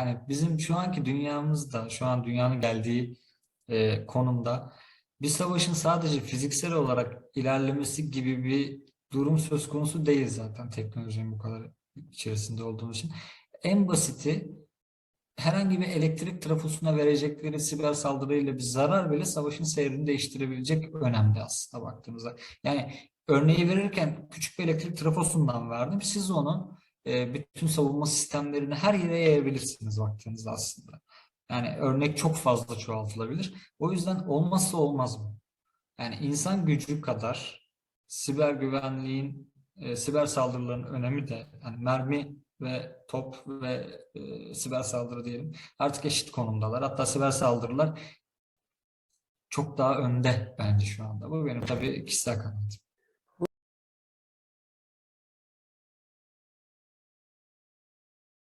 Yani bizim şu anki dünyamızda, şu an dünyanın geldiği e, konumda bir savaşın sadece fiziksel olarak ilerlemesi gibi bir durum söz konusu değil zaten teknolojinin bu kadar içerisinde olduğumuz için. En basiti herhangi bir elektrik trafosuna verecekleri siber saldırıyla bir zarar bile savaşın seyrini değiştirebilecek önemde aslında baktığımızda. Yani örneği verirken küçük bir elektrik trafosundan verdim. Siz onu e, bütün savunma sistemlerini her yere yayabilirsiniz baktığınızda aslında. Yani örnek çok fazla çoğaltılabilir. O yüzden olmazsa olmaz mı? Yani insan gücü kadar siber güvenliğin, e, siber saldırıların önemi de yani mermi ve top ve e, siber saldırı diyelim artık eşit konumdalar. Hatta siber saldırılar çok daha önde bence şu anda. Bu benim tabii kişisel kanaatim.